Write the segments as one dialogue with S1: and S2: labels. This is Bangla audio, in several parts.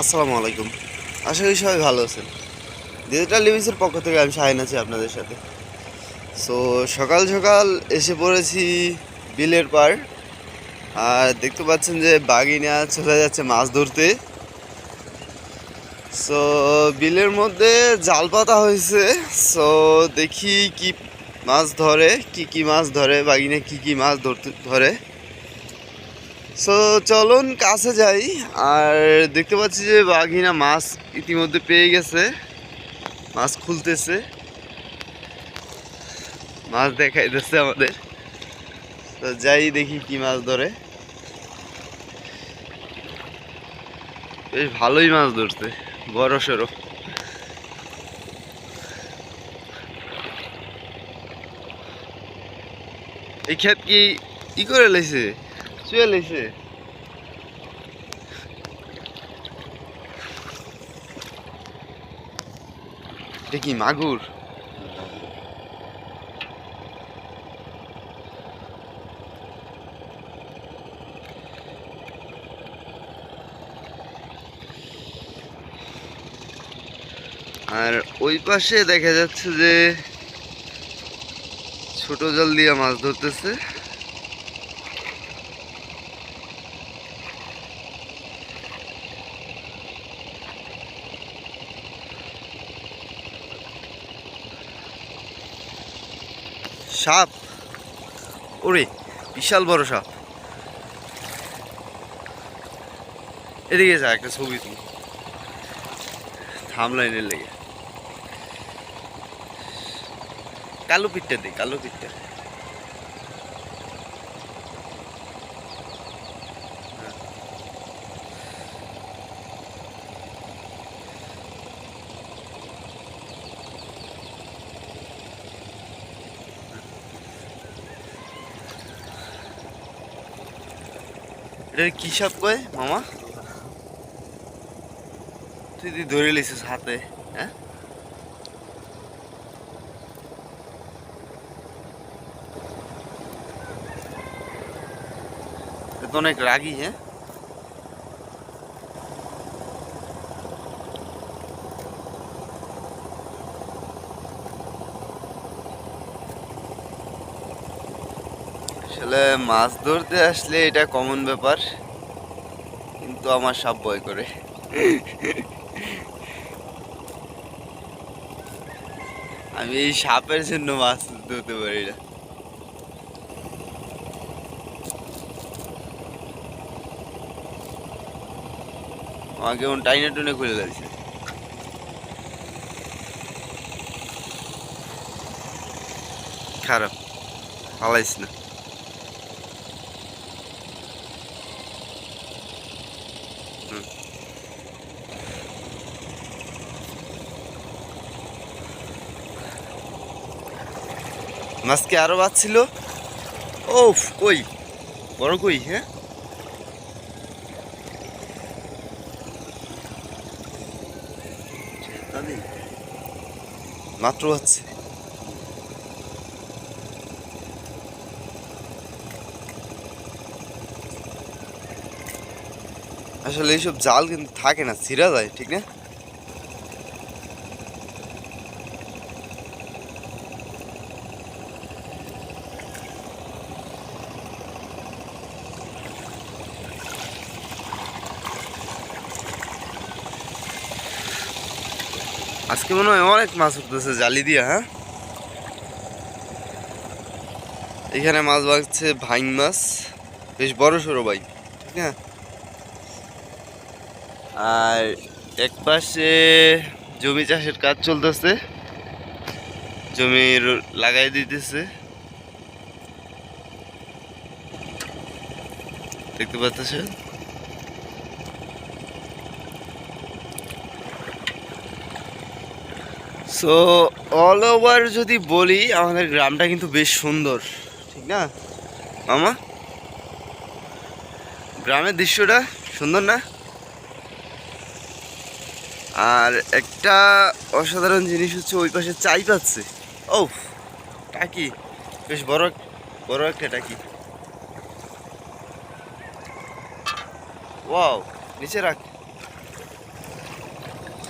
S1: আসসালামু আলাইকুম। আশা করি সবাই ভালো আছেন। ডিজিটাল লিভিসের পক্ষ থেকে আমি শাহিন আছি আপনাদের সাথে। সো সকাল সকাল এসে পড়েছি বিলের পার। আর দেখতে পাচ্ছেন যে বাগিনা চলে যাচ্ছে মাছ ধরতে। সো বিলের মধ্যে জাল পাতা হয়েছে। সো দেখি কি মাছ ধরে, কি কি মাছ ধরে, বাগিনে কি কি মাছ ধরতে ধরে। সো চলুন কাছে যাই। আর দেখতে পাচ্ছি যে বাঘিনা মাছ ইতিমধ্যে পেয়ে গেছে। মাছ খুলতেছে। মাছ দেখাইতেছে আমাদের। তো যাই দেখি কি মাছ ধরে। বেশ ভালোই মাছ ধরছে, বড় সড়ো। এই ক্ষেত কি ই করে লেছে শুয়ে লেছে কি মাগুর? আর ওই পাশে দেখা যাচ্ছে যে ছোট জাল দিয়ে মাছ ধরতেছে সাপ ওরে বিশাল বড় সাপ। এদিকে যা, একটা ছবি তুই থামলাইনের লেগে। কালো পিঠটা দিই কালো পিঠটা। এটা কি সব কয়? মামা? তুই তুই ধরে লিছিস হাতে হ্যাঁ? অনেক রাগি হ্যাঁ? আসলে মাছ ধরতে আসলে এটা কমন ব্যাপার, কিন্তু আমার সাপ ভয় করে। আমি এই সাপের জন্য মাছ ধরতে পারি না। আমাকে এখন টাইনে টুনে খুলে লাগছে খারাপ, পালাইস না। মাছ কি আরও বাচ্ছিল ও কই? বড় কই হ্যাঁ? মাত্র হচ্ছে। আসলে এইসব জাল কিন্তু থাকে না, ছিঁড়া যায়, ঠিক না? আজকে মনে হয় অনেক মাছ উঠতেছে, জালি দিয়ে হ্যাঁ? এখানে মাছ বাগছে ভাইং মাছ, বেশ বড় সড়ো ভাই, ঠিক আর এক পাশে জমি চাষের কাজ চলতেছে, জমি র- লাগাই দিতেছে। দেখতে পাচ্ছেন? সো অল ওভার যদি বলি, আমাদের গ্রামটা কিন্তু বেশ সুন্দর, ঠিক না? মামা? গ্রামের দৃশ্যটা সুন্দর না? আর একটা অসাধারণ জিনিস হচ্ছে ওই পাশে চাই পাচ্ছে। ও টাকি, বেশ বড় বড় একটা টাকি। ওয়াও নিচে রাখ।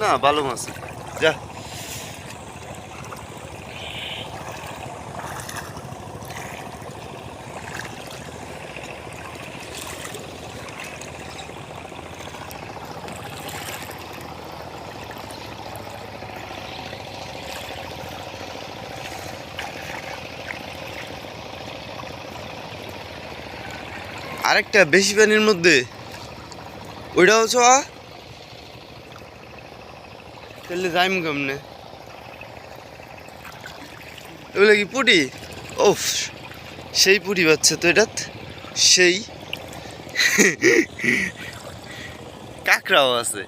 S1: না, ভালো মাছ। যা। আরেকটা বেশি পানির মধ্যে। ওইটাও ছোয়া। তাহলে যাইম কেমনে? এগুলো কি পুটি? ও সেই পুটি পাচ্ছে তো এটাত, সেই। কাঁকড়াও আছে।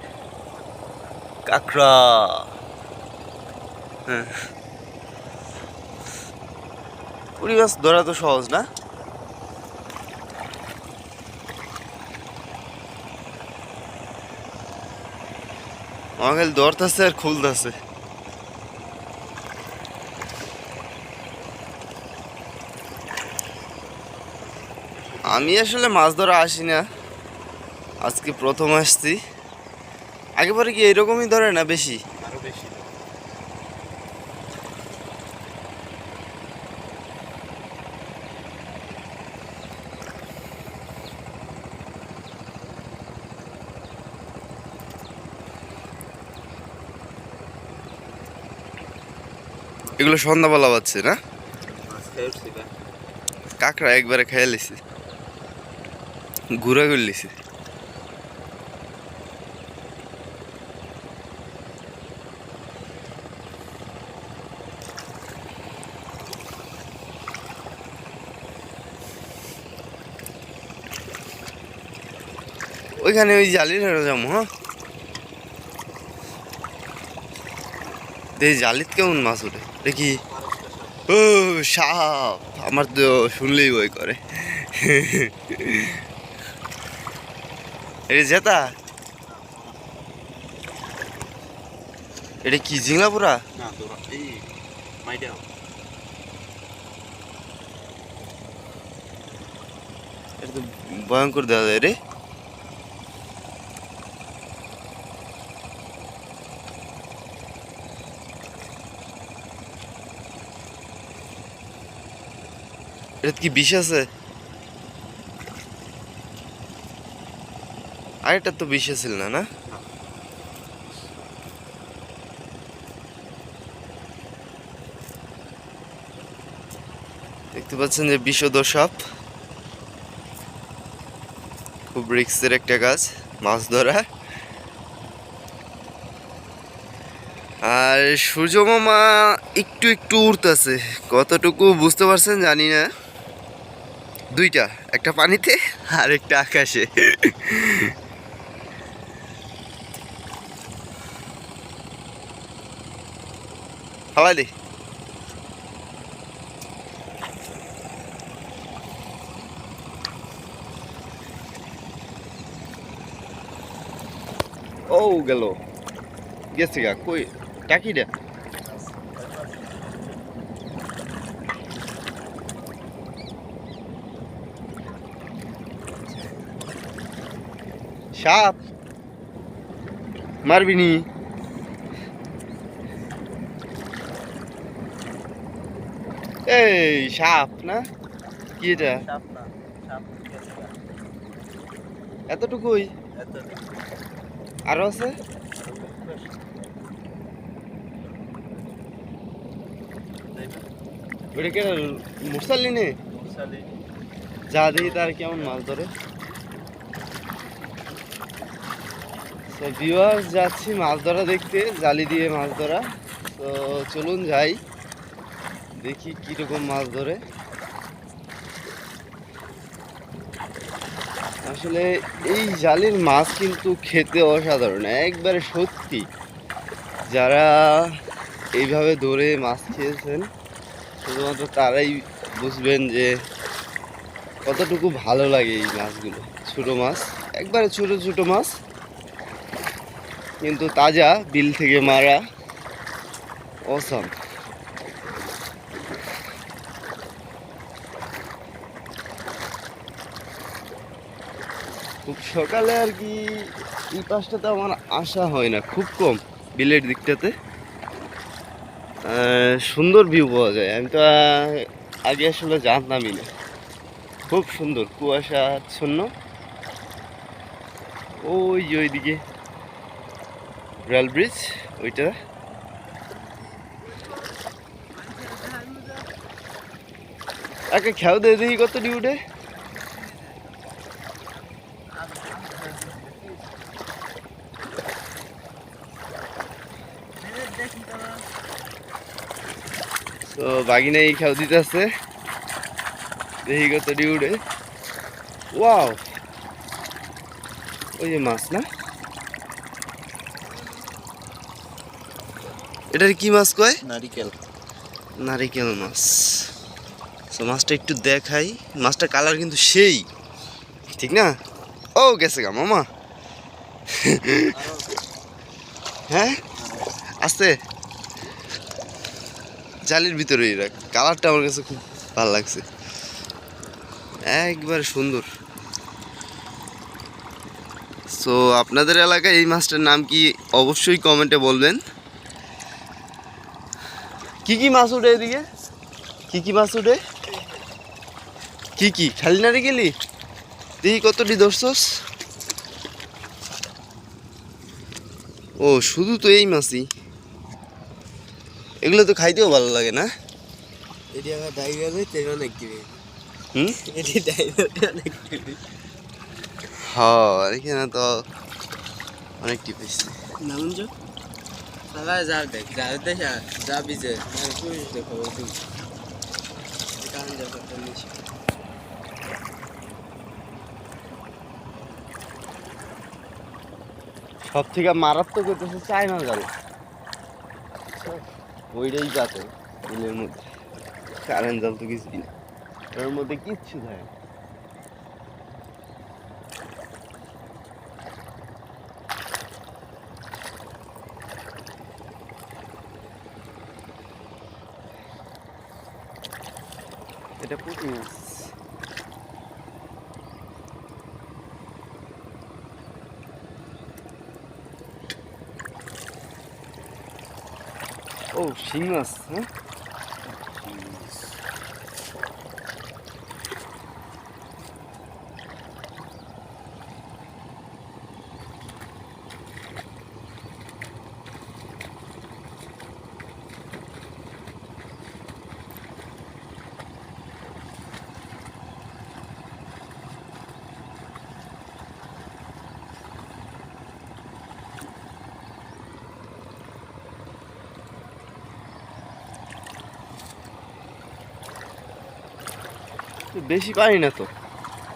S1: কাঁকড়া। হ্যাঁ। পুরি মাছ ধরা তো সহজ না? খালি ধরতেছে আর খুলতেছে। আমি আসলে মাছ ধরা আসি না আজকে প্রথম আসছি। আগে পরে কি এরকমই ধরে না বেশি
S2: আরও বেশি
S1: এগুলো সন্ধ্যাবেলা পাচ্ছে না? কাঁকড়া একবারে খেয়ে লিছি। ঘুরা করে লিছি। ওইখানে ওই জালির হেরো যাব হ্যাঁ? দেখি জালিত কেমন মাছ ওঠে? দেখি ও সাপ! আমার তো শুনলেই বই করে। এটা জেতা? এটা কি জিংলা পুরা এটা তো ভয়ঙ্কর দেওয়া যায় রে। এটা কি বিষ আছে? আরেকটা তো বিষ আছিল না না? দেখতে পাচ্ছেন যে বিষধর সাপ। খুব রিক্সের একটা কাজ, মাছ ধরা। আর সূর্য মামা একটু একটু উড়তেছে, কতটুকু বুঝতে পারছেন জানি না। দুইটা একটা পানিতে আর একটা আকাশে। দে। ও গেল। গেছে গা কই? টাকি রে সাপ মারবি নি এই সাপ না? কি এটা?
S2: সাপ না সাপ গেছে গা।
S1: এতটুকুই?
S2: এত
S1: আরও আছে? ওটা কে মুরসালি নে
S2: মুরসালি
S1: যা দেখি তার কেমন মাছ ধরে। ভিউয়ার্স যাচ্ছি মাছ ধরা দেখতে, জালি দিয়ে মাছ ধরা। তো চলুন যাই। দেখি কীরকম মাছ ধরে। আসলে এই জালির মাছ কিন্তু খেতে অসাধারণ, একবারে সত্যি। যারা এইভাবে ধরে মাছ খেয়েছেন, শুধুমাত্র তারাই বুঝবেন যে কতটুকু ভালো লাগে এই মাছগুলো। ছোটো মাছ, একবারে ছোটো ছোটো মাছ। কিন্তু তাজা বিল থেকে মারা অসম খুব সকালে আর কি এই পাশটাতে আমার আসা হয় না, খুব কম বিলের দিকটাতে। সুন্দর ভিউ পাওয়া যায়, আমি তো আগে আসলে জানতামই না। খুব সুন্দর কুয়াশা আচ্ছন্ন ওই যে ওইদিকে। রেল ব্রিজ, ওইটা। একে খেয়াও দিয়ে দেখি কত ডিউটে তো বাগিনা এই খেয়াও দিতে আছে। দেখি কত ডিউটে ওয়াও ওই যে মাছ না? এটার কি মাছ কয়?
S2: নারিকেল।
S1: নারিকেল মাছ। তো মাছটা একটু দেখাই। মাছটা কালার কিন্তু সেই। ঠিক না? ও গেছে গা মামা। হ্যাঁ? আসতে জালির ভিতরেই রাখ কালারটা আমার কাছে খুব ভালো লাগছে। একবার সুন্দর। সো আপনাদের এলাকায় এই মাছটার নাম কি অবশ্যই কমেন্টে বলবেন। কি কি মাছ উঠে এদিকে? কি কি মাছ উঠে? কি কি? খালি নারে গেলি দেখি কতটি ধরছস। ও শুধু তো এই মাছই। এগুলো তো খাইতেও ভালো লাগে না?
S2: এটি আমার ডাইভার হইতে অনেক
S1: হুম?
S2: এটি ডাইভার অনেক দিবে
S1: হ্যাঁ এখানে তো অনেক টিপেছি।
S2: নামুন যো সবাই যাও দেখ যাও দেখ যাবি যে আমি পুলিশ দেখো তুই কারণ যাব পুলিশ
S1: সব থেকে মারাত্মক হইতেছে চায়না জাল। ওইটাই যাতে বিলের মধ্যে। কারেন্ট জাল তো কিছুই না। ওর মধ্যে কিচ্ছু থাকে এটা পুঁটি মাছ ও শিং মাছ হ্যাঁ? বেশি পারি না তো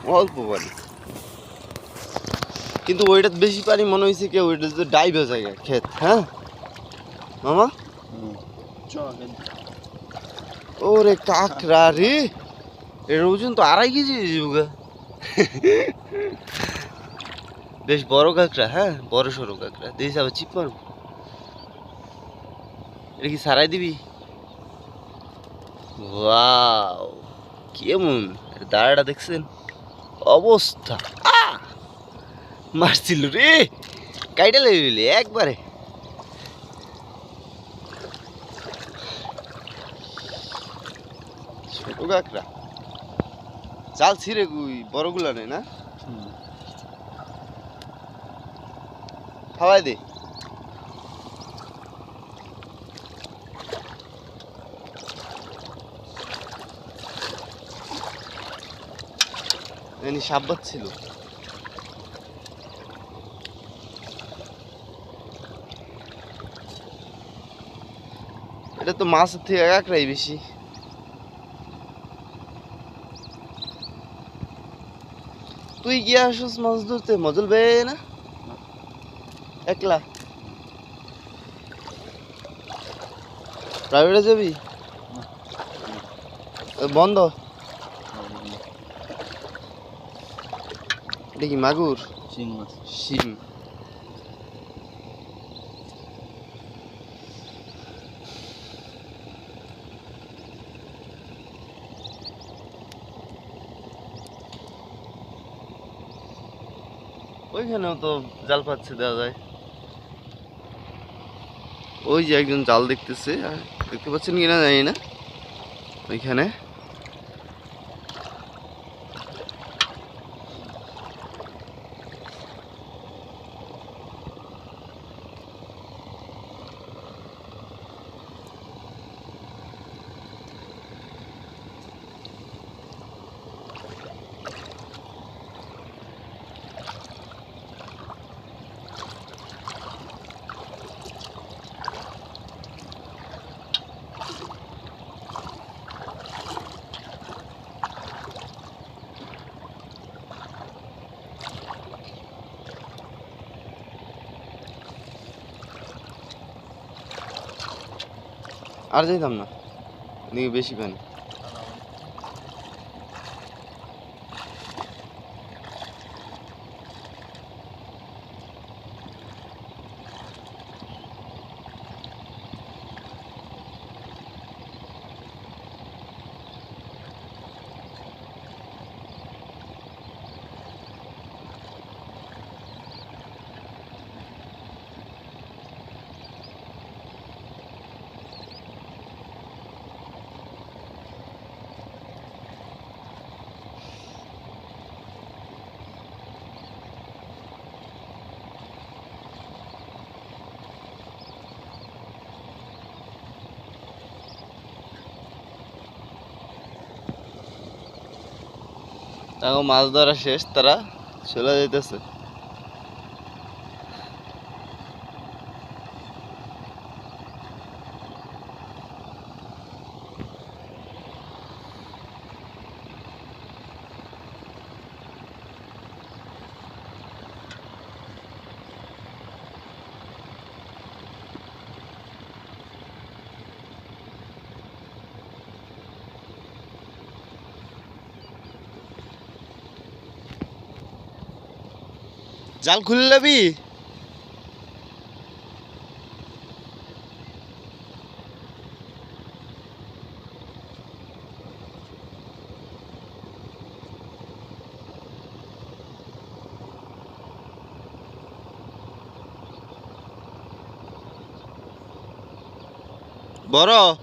S1: অল্প পারি। কিন্তু ওইটা বেশি পারি মনে হয়েছে কি ওইটা তো ডাইবে জায়গা ক্ষেত হ্যাঁ? মামা? ওরে কাকরা রে এর ওজন তো আড়াই কেজি যুগা বেশ বড় কাঁকড়া হ্যাঁ? বড় সড়ো কাঁকড়া। দিস আবার চিপ মারব। এটা কি সারাই দিবি? ওয়াও। কেমন? দাঁড়াটা দেখছেন? অবস্থা। আ! মারছিল রে! কাইটা লেগে একবারে। ছোট কাকড়া। চাল ছিঁড়ে গুই বড়গুলা নেই না? খাওয়াই দে। এনি সাব্বাত ছিল। এটা তো মাছের থেকে কাঁকড়াই বেশি। তুই গিয়ে আসিস মাছ ধরতে মজল বে না? একলা। প্রাইভেটে যাবি? বন্ধ? এটা কি মাগুর?
S2: শিং মাছ,
S1: শিম। ওইখানেও তো জাল পাচ্ছে দেওয়া যায়। ওই যে একজন জাল দেখতেছে দেখতে পাচ্ছেন কিনা জানি না। ওইখানে। আর যাইতাম না। দিকে বেশি পানি। তাও মাছ ধরা শেষ তারা চলে যাইতেছে। জাল খুলে যাবি বড়।